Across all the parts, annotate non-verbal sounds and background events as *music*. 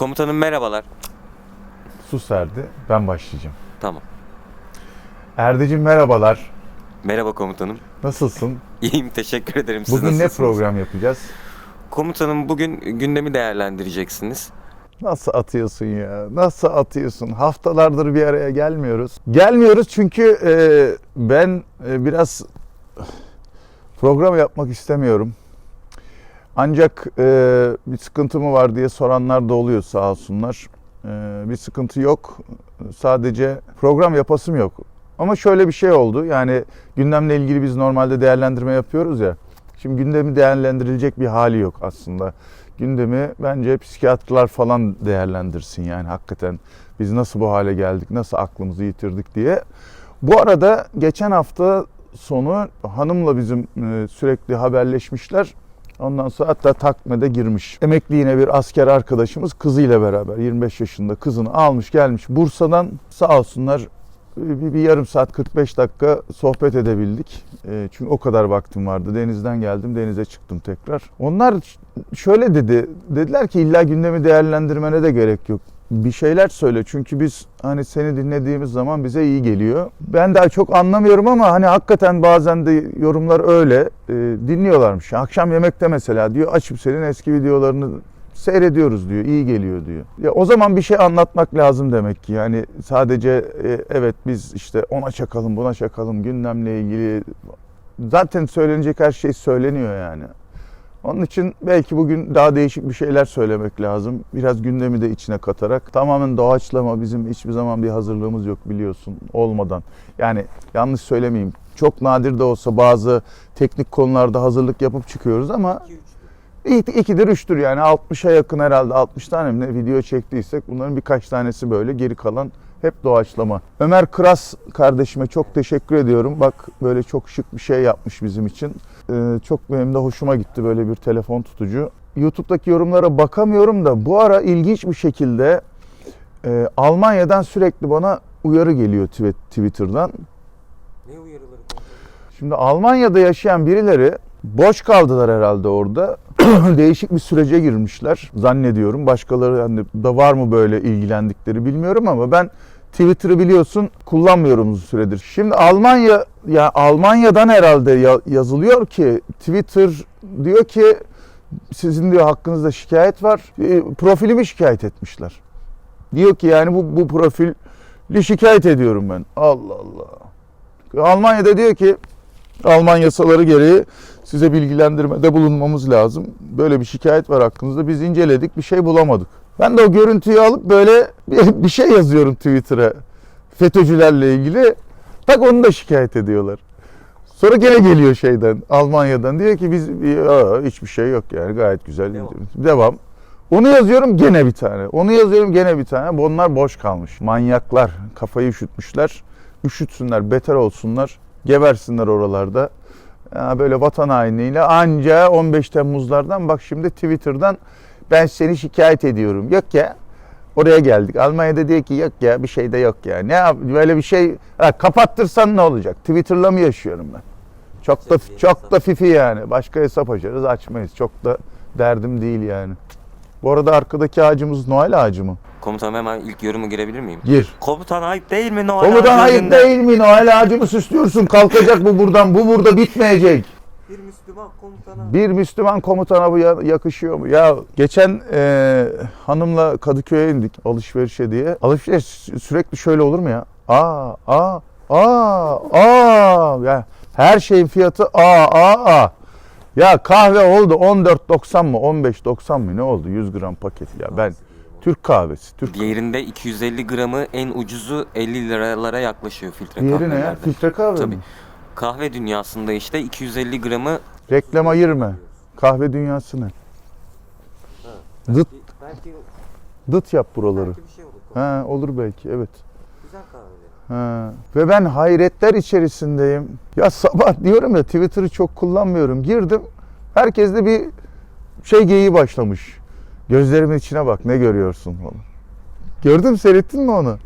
Komutanım merhabalar. Sus Erdi. Ben başlayacağım. Tamam. Erdicim merhabalar. Merhaba komutanım. Nasılsın? *laughs* İyiyim teşekkür ederim. Siz Bugün ne nasılsınız? program yapacağız? Komutanım bugün gündemi değerlendireceksiniz. Nasıl atıyorsun ya? Nasıl atıyorsun? Haftalardır bir araya gelmiyoruz. Gelmiyoruz çünkü e, ben e, biraz program yapmak istemiyorum. Ancak e, bir sıkıntı mı var diye soranlar da oluyor sağ olsunlar. E, bir sıkıntı yok. Sadece program yapasım yok. Ama şöyle bir şey oldu. Yani gündemle ilgili biz normalde değerlendirme yapıyoruz ya. Şimdi gündemi değerlendirilecek bir hali yok aslında. Gündemi bence psikiyatrlar falan değerlendirsin yani hakikaten biz nasıl bu hale geldik, nasıl aklımızı yitirdik diye. Bu arada geçen hafta sonu hanımla bizim e, sürekli haberleşmişler. Ondan sonra hatta takmede girmiş. Emekli yine bir asker arkadaşımız kızıyla beraber 25 yaşında kızını almış gelmiş Bursa'dan sağ olsunlar bir, bir yarım saat 45 dakika sohbet edebildik. E, çünkü o kadar vaktim vardı. Denizden geldim, denize çıktım tekrar. Onlar şöyle dedi. Dediler ki illa gündemi değerlendirmene de gerek yok. Bir şeyler söyle çünkü biz hani seni dinlediğimiz zaman bize iyi geliyor. Ben daha çok anlamıyorum ama hani hakikaten bazen de yorumlar öyle e, dinliyorlarmış. Akşam yemekte mesela diyor açıp senin eski videolarını seyrediyoruz diyor. iyi geliyor diyor. Ya o zaman bir şey anlatmak lazım demek ki. Yani sadece e, evet biz işte ona çakalım, buna çakalım gündemle ilgili zaten söylenecek her şey söyleniyor yani. Onun için belki bugün daha değişik bir şeyler söylemek lazım. Biraz gündemi de içine katarak. Tamamen doğaçlama bizim hiçbir zaman bir hazırlığımız yok biliyorsun olmadan. Yani yanlış söylemeyeyim. Çok nadir de olsa bazı teknik konularda hazırlık yapıp çıkıyoruz ama İki- İkidir, üçtür yani 60'a yakın herhalde 60 tane ne video çektiysek bunların birkaç tanesi böyle geri kalan hep doğaçlama. Ömer Kras kardeşime çok teşekkür ediyorum. Bak böyle çok şık bir şey yapmış bizim için. Ee, çok benim de hoşuma gitti böyle bir telefon tutucu. YouTube'daki yorumlara bakamıyorum da bu ara ilginç bir şekilde e, Almanya'dan sürekli bana uyarı geliyor Twitter'dan. Ne uyarıları? Şimdi Almanya'da yaşayan birileri boş kaldılar herhalde orada. *clears throat* Değişik bir sürece girmişler zannediyorum. Başkaları hani da var mı böyle ilgilendikleri bilmiyorum ama ben Twitter'ı biliyorsun kullanmıyorum uzun süredir. Şimdi Almanya ya Almanya'dan herhalde ya- yazılıyor ki Twitter diyor ki sizin diyor hakkınızda şikayet var. E, profilimi şikayet etmişler. Diyor ki yani bu bu profili şikayet ediyorum ben. Allah Allah. Almanya'da diyor ki Alman yasaları gereği size bilgilendirmede bulunmamız lazım. Böyle bir şikayet var hakkınızda. Biz inceledik, bir şey bulamadık. Ben de o görüntüyü alıp böyle *laughs* bir şey yazıyorum Twitter'a. FETÖ'cülerle ilgili. Tak onu da şikayet ediyorlar. Sonra gene geliyor şeyden, Almanya'dan. Diyor ki biz Aa, hiçbir şey yok yani gayet güzel. Devam. Devam. Onu yazıyorum gene bir tane. Onu yazıyorum gene bir tane. Bunlar boş kalmış. Manyaklar. Kafayı üşütmüşler. Üşütsünler, beter olsunlar. Gebersinler oralarda. Ya böyle vatan hainliğiyle anca 15 Temmuzlardan bak şimdi Twitter'dan ben seni şikayet ediyorum. Yok ya. Oraya geldik. Almanya'da diyor ki yok ya bir şey de yok ya. Ne yap böyle bir şey ha, kapattırsan ne olacak? Twitter'la mı yaşıyorum ben? Çok da çok da fifi yani. Başka hesap açarız açmayız. Çok da derdim değil yani. Bu arada arkadaki ağacımız Noel ağacı mı? Komutanım hemen ilk yorumu girebilir miyim? Gir. Komutan ayıp değil mi Noel Komutan ağacı hayır önünde? değil mi? Noel ağacımı süslüyorsun. Kalkacak bu buradan. Bu burada bitmeyecek. Bir Müslüman komutana. Bir Müslüman komutana bu ya- yakışıyor mu? Ya geçen e, hanımla Kadıköy'e indik alışverişe diye. Alışveriş sürekli şöyle olur mu ya? Aa, aa, aa, aa. Ya her şeyin fiyatı aa, aa, aa. Ya kahve oldu 14.90 mı 15.90 mı ne oldu 100 gram paket ya ben Türk kahvesi Türk Diğerinde 250 gramı en ucuzu 50 liralara yaklaşıyor filtre Diğeri ne ya? kahvelerde. Filtre kahve Tabii. mi? Kahve dünyasında işte 250 gramı Reklama girme. Kahve dünyası ne? Dıt, belki, dıt yap buraları. bir şey olur. Ha, olur belki evet. Güzel kahve. Ha. Ve ben hayretler içerisindeyim. Ya sabah diyorum ya Twitter'ı çok kullanmıyorum. Girdim. Herkes de bir şey geyiği başlamış. Gözlerimin içine bak ne görüyorsun falan. Gördün mü seyrettin mi onu?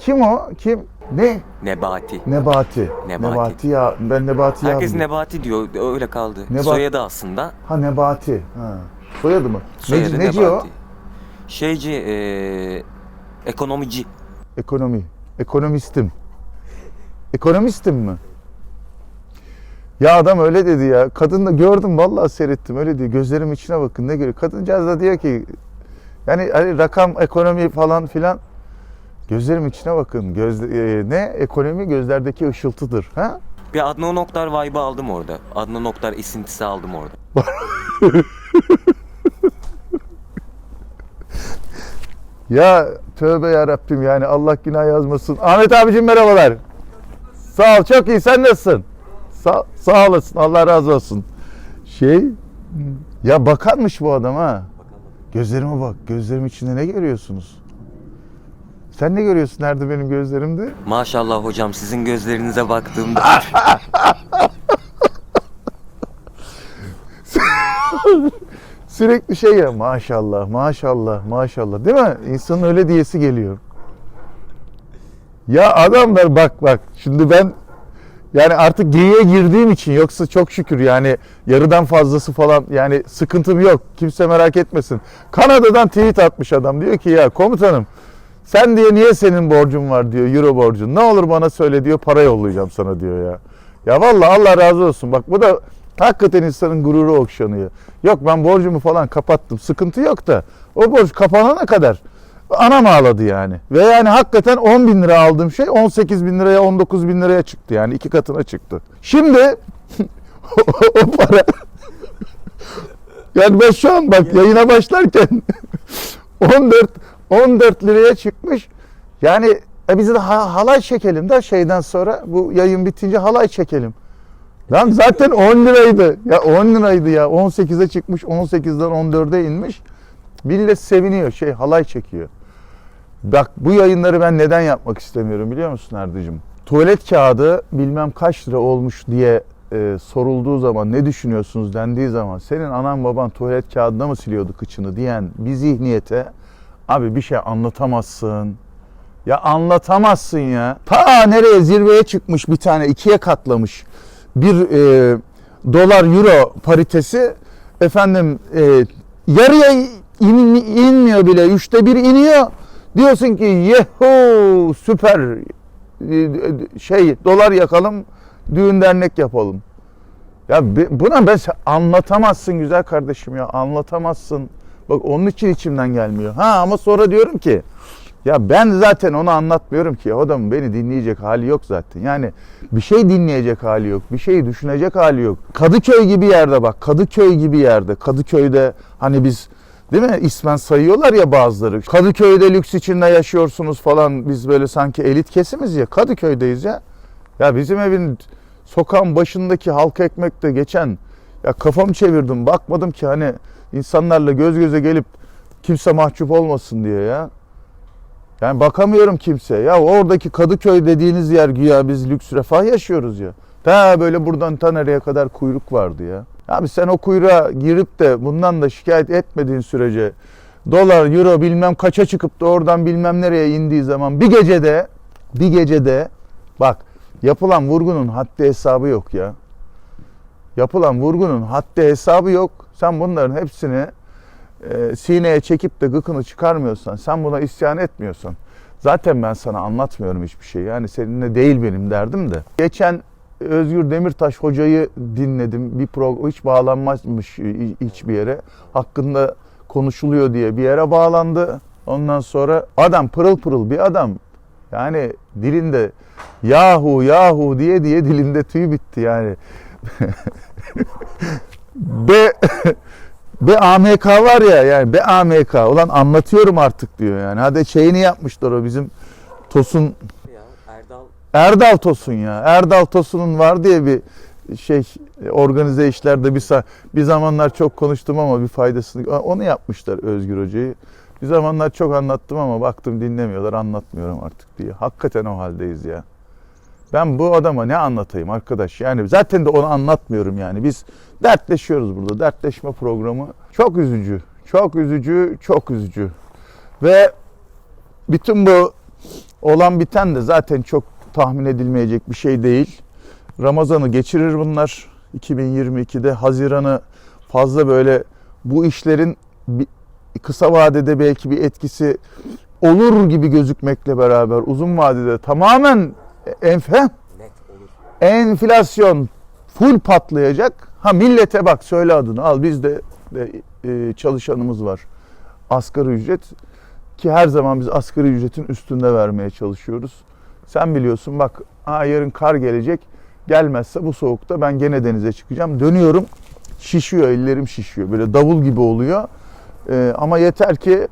Kim o? Kim? Ne? Nebati. Nebati. Nebati. ya. Ben Nebati Herkes ya. Nebati diyor. Öyle kaldı. Nebat- Soyadı aslında. Ha Nebati. Ha. Soyadı mı? Soyadı Neci, neci? Nebati. Şeyci, eee ekonomici. Ekonomi. Ekonomistim. Ekonomistim mi? Ya adam öyle dedi ya. Kadın da gördüm vallahi seyrettim öyle diyor. Gözlerim içine bakın ne görüyor. Kadıncağız da diyor ki yani hani rakam ekonomi falan filan gözlerim içine bakın. Göz, e, ne ekonomi gözlerdeki ışıltıdır. Ha? Bir Adnan Oktar vibe'ı aldım orada. Adnan Oktar esintisi aldım orada. *laughs* Ya tövbe ya Rabbim yani Allah günah yazmasın. Ahmet abicim merhabalar. Sağ ol çok iyi sen nasılsın? Sağ, sağ olasın Allah razı olsun. Şey ya bakarmış bu adam ha. Gözlerime bak gözlerim içinde ne görüyorsunuz? Sen ne görüyorsun nerede benim gözlerimde? Maşallah hocam sizin gözlerinize baktığımda *laughs* Sürekli şey ya maşallah maşallah maşallah değil mi? İnsanın öyle diyesi geliyor. Ya adamlar bak bak şimdi ben yani artık geyiğe girdiğim için yoksa çok şükür yani yarıdan fazlası falan yani sıkıntım yok. Kimse merak etmesin. Kanada'dan tweet atmış adam diyor ki ya komutanım sen diye niye senin borcun var diyor euro borcun. Ne olur bana söyle diyor para yollayacağım sana diyor ya. Ya vallahi Allah razı olsun. Bak bu da hakikaten insanın gururu okşanıyor. Yok ben borcumu falan kapattım. Sıkıntı yok da o borç kapanana kadar anam ağladı yani. Ve yani hakikaten 10 bin lira aldığım şey 18 bin liraya 19 bin liraya çıktı yani iki katına çıktı. Şimdi *laughs* o para *laughs* yani ben şu an bak yayına başlarken *laughs* 14 14 liraya çıkmış. Yani e biz de ha- halay çekelim de şeyden sonra bu yayın bitince halay çekelim. Lan zaten 10 liraydı. Ya 10 liraydı ya. 18'e çıkmış, 18'den 14'e inmiş. Millet seviniyor, şey halay çekiyor. Bak bu yayınları ben neden yapmak istemiyorum biliyor musun Erdicim? Tuvalet kağıdı bilmem kaç lira olmuş diye e, sorulduğu zaman ne düşünüyorsunuz dendiği zaman senin anan baban tuvalet kağıdına mı siliyordu kıçını diyen bir zihniyete abi bir şey anlatamazsın. Ya anlatamazsın ya. Ta nereye zirveye çıkmış bir tane ikiye katlamış bir e, dolar euro paritesi efendim e, yarıya in- inmiyor bile üçte bir iniyor. Diyorsun ki yehu süper e, şey dolar yakalım düğün dernek yapalım. Ya buna ben anlatamazsın güzel kardeşim ya anlatamazsın. Bak onun için içimden gelmiyor. Ha ama sonra diyorum ki ya ben zaten onu anlatmıyorum ki. O adamın beni dinleyecek hali yok zaten. Yani bir şey dinleyecek hali yok. Bir şey düşünecek hali yok. Kadıköy gibi yerde bak. Kadıköy gibi yerde. Kadıköy'de hani biz değil mi ismen sayıyorlar ya bazıları. Kadıköy'de lüks içinde yaşıyorsunuz falan. Biz böyle sanki elit kesimiz ya. Kadıköy'deyiz ya. Ya bizim evin sokağın başındaki halka ekmekte geçen ya kafamı çevirdim. Bakmadım ki hani insanlarla göz göze gelip kimse mahcup olmasın diye ya. Yani bakamıyorum kimse. Ya oradaki Kadıköy dediğiniz yer güya biz lüks refah yaşıyoruz ya. Ta böyle buradan ta kadar kuyruk vardı ya. Abi sen o kuyruğa girip de bundan da şikayet etmediğin sürece dolar, euro bilmem kaça çıkıp da oradan bilmem nereye indiği zaman bir gecede bir gecede bak yapılan vurgunun haddi hesabı yok ya. Yapılan vurgunun haddi hesabı yok. Sen bunların hepsini e, sineye çekip de gıkını çıkarmıyorsan, sen buna isyan etmiyorsan zaten ben sana anlatmıyorum hiçbir şey. Yani seninle değil benim derdim de. Geçen Özgür Demirtaş hocayı dinledim. Bir program hiç bağlanmazmış hiçbir yere. Hakkında konuşuluyor diye bir yere bağlandı. Ondan sonra adam pırıl pırıl bir adam. Yani dilinde yahu yahu diye diye dilinde tüy bitti yani. *laughs* Be *laughs* AMK var ya yani be AMK ulan anlatıyorum artık diyor yani. Hadi şeyini yapmışlar o bizim Tosun Erdal Erdal Tosun ya. Erdal Tosun'un var diye bir şey organize işlerde bir bir zamanlar çok konuştum ama bir faydasını onu yapmışlar Özgür Hoca'yı. Bir zamanlar çok anlattım ama baktım dinlemiyorlar anlatmıyorum artık diye. Hakikaten o haldeyiz ya. Ben bu adama ne anlatayım arkadaş? Yani zaten de onu anlatmıyorum yani. Biz dertleşiyoruz burada. Dertleşme programı. Çok üzücü. Çok üzücü, çok üzücü. Ve bütün bu olan biten de zaten çok tahmin edilmeyecek bir şey değil. Ramazan'ı geçirir bunlar. 2022'de Haziran'ı fazla böyle bu işlerin kısa vadede belki bir etkisi olur gibi gözükmekle beraber uzun vadede tamamen enfe enflasyon full patlayacak. Ha millete bak söyle adını al bizde de, e, çalışanımız var. Asgari ücret ki her zaman biz asgari ücretin üstünde vermeye çalışıyoruz. Sen biliyorsun bak ha yarın kar gelecek. Gelmezse bu soğukta ben gene denize çıkacağım. Dönüyorum şişiyor ellerim şişiyor. Böyle davul gibi oluyor. E, ama yeter ki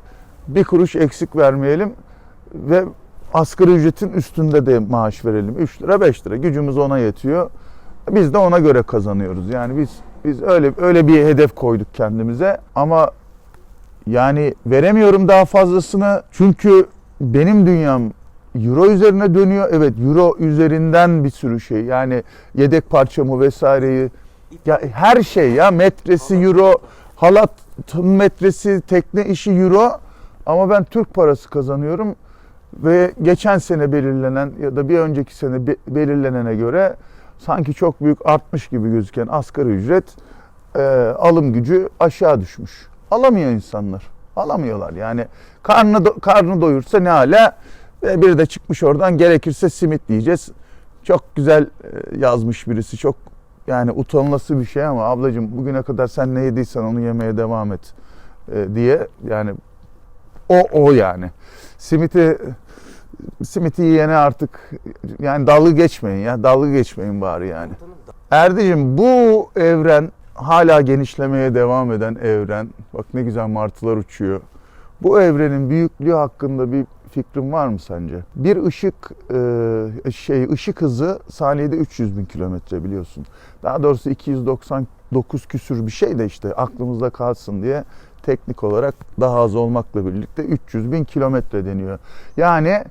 bir kuruş eksik vermeyelim ve asgari ücretin üstünde de maaş verelim. 3 lira 5 lira gücümüz ona yetiyor. Biz de ona göre kazanıyoruz. Yani biz biz öyle öyle bir hedef koyduk kendimize. Ama yani veremiyorum daha fazlasını. Çünkü benim dünyam euro üzerine dönüyor. Evet euro üzerinden bir sürü şey. Yani yedek parçamı vesaireyi ya her şey ya. Metresi euro, halat metresi, tekne işi euro. Ama ben Türk parası kazanıyorum. Ve geçen sene belirlenen ya da bir önceki sene be- belirlenene göre sanki çok büyük artmış gibi gözüken asgari ücret e, alım gücü aşağı düşmüş. Alamıyor insanlar. Alamıyorlar yani. Karnını, do- karnını doyursa ne hala ve bir de çıkmış oradan gerekirse simit diyeceğiz. Çok güzel e, yazmış birisi. Çok yani utanılası bir şey ama ablacığım bugüne kadar sen ne yediysen onu yemeye devam et e, diye yani o o yani. Simiti simiti yiyene artık yani dalga geçmeyin ya dalga geçmeyin bari yani. Erdicim bu evren hala genişlemeye devam eden evren. Bak ne güzel martılar uçuyor. Bu evrenin büyüklüğü hakkında bir fikrin var mı sence? Bir ışık e, şey ışık hızı saniyede 300 bin kilometre biliyorsun. Daha doğrusu 299 küsür bir şey de işte aklımızda kalsın diye teknik olarak daha az olmakla birlikte 300 bin kilometre deniyor. Yani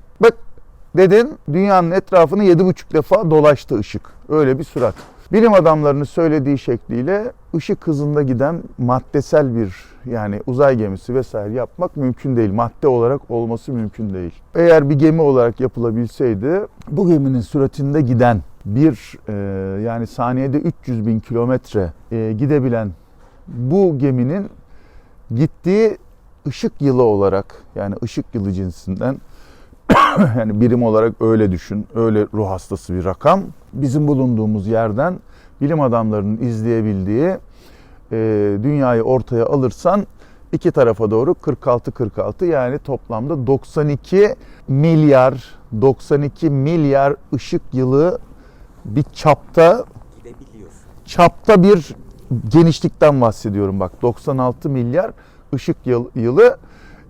dedin dünyanın etrafını 7,5 defa dolaştı ışık. Öyle bir sürat. Bilim adamlarının söylediği şekliyle ışık hızında giden maddesel bir yani uzay gemisi vesaire yapmak mümkün değil. Madde olarak olması mümkün değil. Eğer bir gemi olarak yapılabilseydi bu geminin süratinde giden bir e, yani saniyede 300 bin kilometre e, gidebilen bu geminin gittiği ışık yılı olarak yani ışık yılı cinsinden *coughs* yani birim olarak öyle düşün. Öyle ruh hastası bir rakam. Bizim bulunduğumuz yerden bilim adamlarının izleyebildiği e, dünyayı ortaya alırsan iki tarafa doğru 46-46 yani toplamda 92 milyar 92 milyar ışık yılı bir çapta çapta bir genişlikten bahsediyorum bak 96 milyar ışık yıl- yılı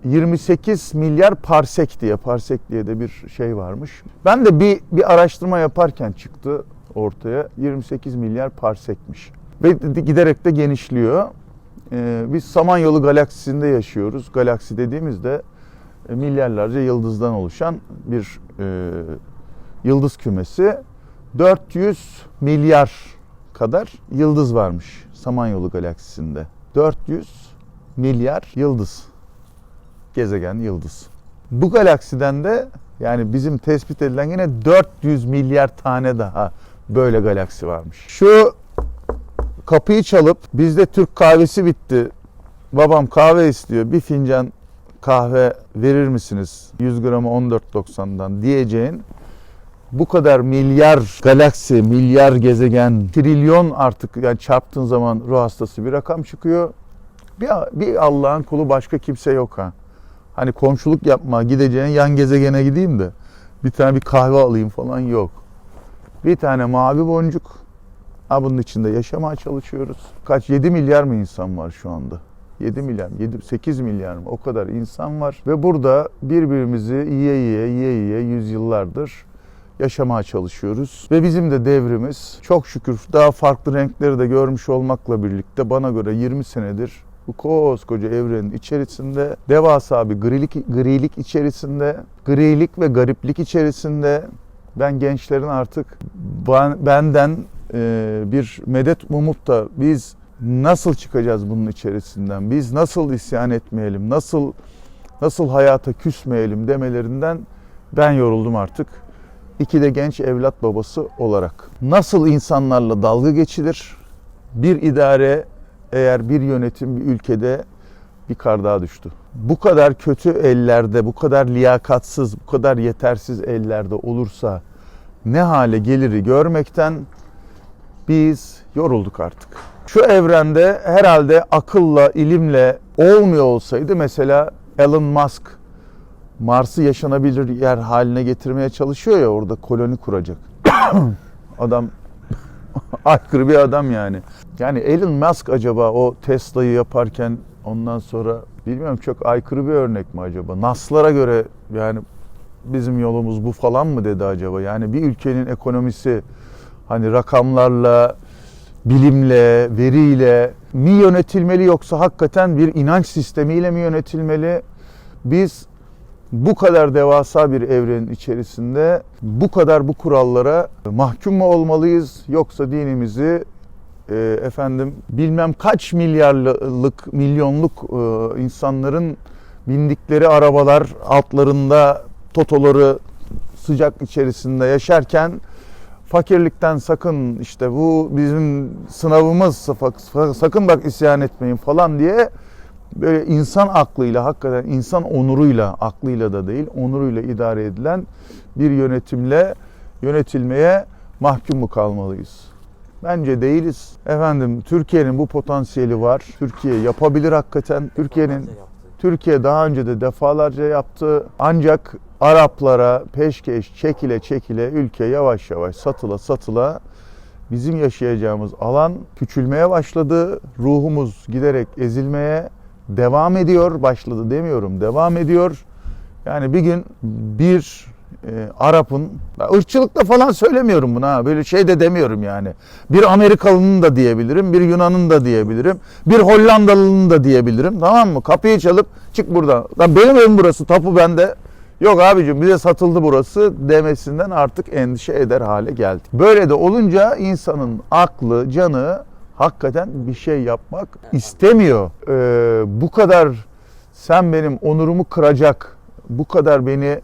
28 milyar parsek diye parsek diye de bir şey varmış. Ben de bir bir araştırma yaparken çıktı ortaya 28 milyar parsekmiş. Ve giderek de genişliyor. Ee, biz Samanyolu galaksisinde yaşıyoruz. Galaksi dediğimizde e, milyarlarca yıldızdan oluşan bir e, yıldız kümesi. 400 milyar kadar yıldız varmış Samanyolu galaksisinde. 400 milyar yıldız. Gezegen yıldız. Bu galaksiden de yani bizim tespit edilen yine 400 milyar tane daha böyle galaksi varmış. Şu kapıyı çalıp bizde Türk kahvesi bitti. Babam kahve istiyor. Bir fincan kahve verir misiniz? 100 gramı 14.90'dan diyeceğin bu kadar milyar galaksi, milyar gezegen, trilyon artık yani çarptığın zaman ruh hastası bir rakam çıkıyor. Bir, bir Allah'ın kulu başka kimse yok ha. Hani komşuluk yapma, gideceğin yan gezegene gideyim de bir tane bir kahve alayım falan yok. Bir tane mavi boncuk. Ha bunun içinde yaşamaya çalışıyoruz. Kaç? 7 milyar mı insan var şu anda? 7 milyar, 7, 8 milyar mı? O kadar insan var. Ve burada birbirimizi yiye yiye, yiye yiye yüzyıllardır yaşamaya çalışıyoruz. Ve bizim de devrimiz çok şükür daha farklı renkleri de görmüş olmakla birlikte bana göre 20 senedir bu koskoca evrenin içerisinde devasa bir grilik, grilik içerisinde, grilik ve gariplik içerisinde ben gençlerin artık ben- benden e, bir medet umut da biz nasıl çıkacağız bunun içerisinden? Biz nasıl isyan etmeyelim? Nasıl nasıl hayata küsmeyelim demelerinden ben yoruldum artık. İki de genç evlat babası olarak. Nasıl insanlarla dalga geçilir? Bir idare eğer bir yönetim bir ülkede bir kar daha düştü. Bu kadar kötü ellerde, bu kadar liyakatsız, bu kadar yetersiz ellerde olursa ne hale geliri görmekten biz yorulduk artık. Şu evrende herhalde akılla, ilimle olmuyor olsaydı mesela Elon Musk Mars'ı yaşanabilir yer haline getirmeye çalışıyor ya orada koloni kuracak. *coughs* adam *laughs* aykırı bir adam yani. Yani Elon Musk acaba o Tesla'yı yaparken ondan sonra bilmiyorum çok aykırı bir örnek mi acaba? Naslara göre yani bizim yolumuz bu falan mı dedi acaba? Yani bir ülkenin ekonomisi hani rakamlarla, bilimle, veriyle mi yönetilmeli yoksa hakikaten bir inanç sistemiyle mi yönetilmeli? Biz bu kadar devasa bir evrenin içerisinde bu kadar bu kurallara mahkum mu olmalıyız yoksa dinimizi e, efendim bilmem kaç milyarlık milyonluk e, insanların bindikleri arabalar altlarında totoları sıcak içerisinde yaşarken fakirlikten sakın işte bu bizim sınavımız sakın bak isyan etmeyin falan diye böyle insan aklıyla hakikaten insan onuruyla aklıyla da değil onuruyla idare edilen bir yönetimle yönetilmeye mahkum mu kalmalıyız? Bence değiliz. Efendim Türkiye'nin bu potansiyeli var. Türkiye yapabilir hakikaten. Türkiye'nin Türkiye daha önce de defalarca yaptı. Ancak Araplara peşkeş çekile çekile ülke yavaş yavaş satıla satıla bizim yaşayacağımız alan küçülmeye başladı. Ruhumuz giderek ezilmeye devam ediyor. Başladı demiyorum. Devam ediyor. Yani bir gün bir e, Arap'ın ırkçılıkla falan söylemiyorum bunu ha. Böyle şey de demiyorum yani. Bir Amerikalının da diyebilirim, bir Yunan'ın da diyebilirim, bir Hollandalı'nın da diyebilirim. Tamam mı? Kapıyı çalıp çık buradan. Lan benim evim burası, tapu bende. Yok abicim bize satıldı burası demesinden artık endişe eder hale geldik. Böyle de olunca insanın aklı, canı hakikaten bir şey yapmak istemiyor. Ee, bu kadar sen benim onurumu kıracak, bu kadar beni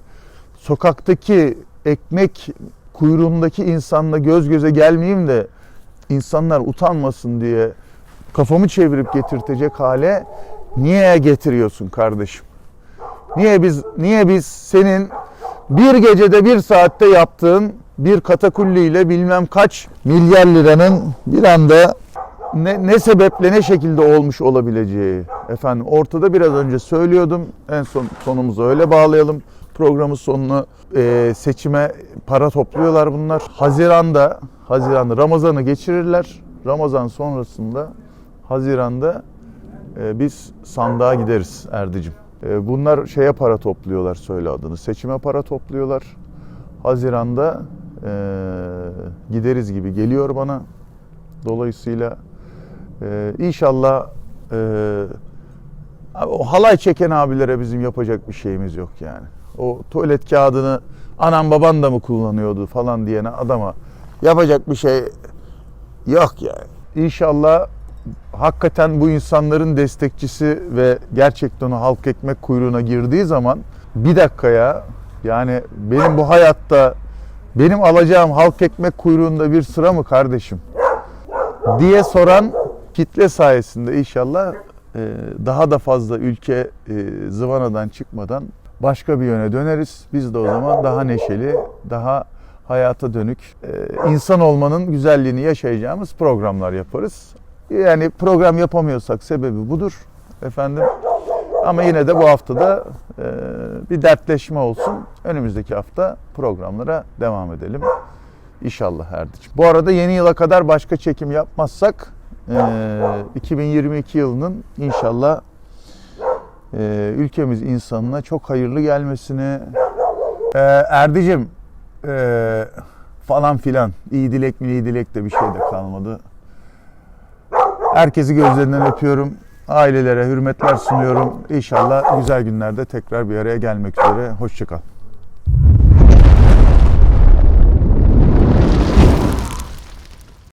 sokaktaki ekmek kuyruğundaki insanla göz göze gelmeyeyim de insanlar utanmasın diye kafamı çevirip getirtecek hale niye getiriyorsun kardeşim? Niye biz niye biz senin bir gecede bir saatte yaptığın bir katakulliyle bilmem kaç milyar liranın bir anda ne, ne sebeple ne şekilde olmuş olabileceği. Efendim ortada biraz önce söylüyordum. En son sonumuzu öyle bağlayalım. Programın sonunu e, seçime para topluyorlar bunlar. Haziran'da Haziran'da Ramazan'ı geçirirler. Ramazan sonrasında Haziran'da e, biz sandığa gideriz Erdicim. E, bunlar şeye para topluyorlar söyle adını. Seçime para topluyorlar. Haziran'da e, gideriz gibi geliyor bana. Dolayısıyla ee, inşallah e, o halay çeken abilere bizim yapacak bir şeyimiz yok yani. O tuvalet kağıdını anam baban da mı kullanıyordu falan diyene adama yapacak bir şey yok yani. İnşallah hakikaten bu insanların destekçisi ve gerçekten o halk ekmek kuyruğuna girdiği zaman bir dakikaya yani benim bu hayatta benim alacağım halk ekmek kuyruğunda bir sıra mı kardeşim diye soran kitle sayesinde inşallah e, daha da fazla ülke e, zıvanadan çıkmadan başka bir yöne döneriz. Biz de o zaman daha neşeli, daha hayata dönük, e, insan olmanın güzelliğini yaşayacağımız programlar yaparız. Yani program yapamıyorsak sebebi budur efendim. Ama yine de bu haftada bir dertleşme olsun. Önümüzdeki hafta programlara devam edelim. İnşallah Erdicim. Bu arada yeni yıla kadar başka çekim yapmazsak 2022 yılının inşallah e, ülkemiz insanına çok hayırlı gelmesini e, Erdicim e, falan filan iyi dilek mi iyi dilek de bir şey de kalmadı. Herkesi gözlerinden öpüyorum. Ailelere hürmetler sunuyorum. İnşallah güzel günlerde tekrar bir araya gelmek üzere. Hoşçakal.